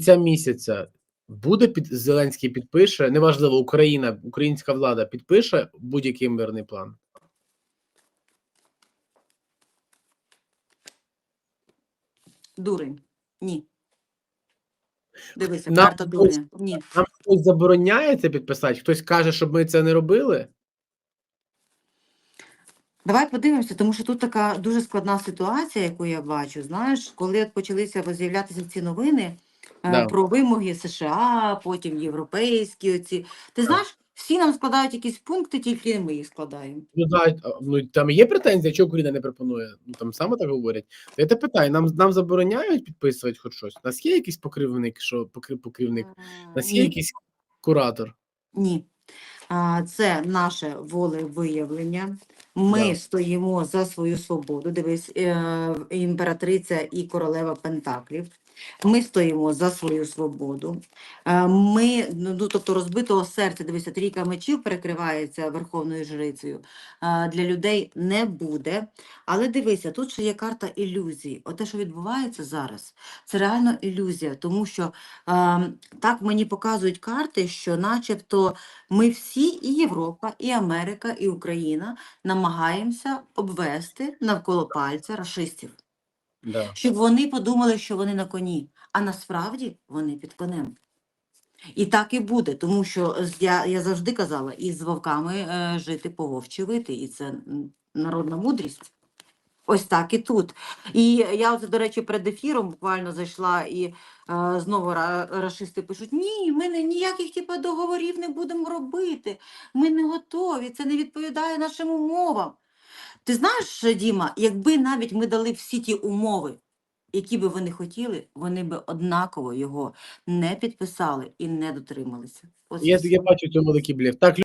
кінця місяця буде під Зеленський підпише, неважливо, Україна, українська влада підпише будь-який мирний план. Дурень. Ні. Дивися, Нам карта хтось- дурня. Ні. Нам хтось забороняє це підписати, хтось каже, щоб ми це не робили. Давай подивимося, тому що тут така дуже складна ситуація, яку я бачу. Знаєш, коли от почалися з'являтися ці новини Да. про вимоги США, потім європейські. Оці. Ти знаєш, всі нам складають якісь пункти, тільки ми їх складаємо. Ну, да, ну там є претензія, чого Україна не пропонує. Ну там саме так говорять. Я те питаю, нам нам забороняють підписувати хоч щось. У нас є якийсь покривник, що покрив покривник? У нас є Ні. якийсь куратор. Ні. Це наше волевиявлення. Ми Да. стоїмо за свою свободу. Дивись, е, імператриця і королева Пентаклів. Ми стоїмо за свою свободу. Е, Ми, ну, тобто розбитого серця, дивися, трійка мечів перекривається верховною жрицею. е, Для людей не буде. Але дивися, тут ще є карта ілюзій. Оте, що відбувається зараз, це реально ілюзія, тому що е, так мені показують карти, що начебто ми всі, і Європа, і Америка, і Україна намагаємося обвести навколо пальця рашистів, Да. щоб вони подумали, що вони на коні, а насправді вони під конем. І так і буде, тому що я, я завжди казала, із вовками е, жити по вовчі вити, і це народна мудрість. Ось так і тут. І я, до речі, перед ефіром буквально зайшла і е, знову ра- рашисти пишуть: ні, ми не, ніяких типу, договорів не будемо робити. Ми не готові, це не відповідає нашим умовам. Ти знаєш, Діма, якби навіть ми дали всі ті умови, які би вони хотіли, вони би однаково його не підписали і не дотрималися. Ось Я, я бачу цьому великий блеф. Так,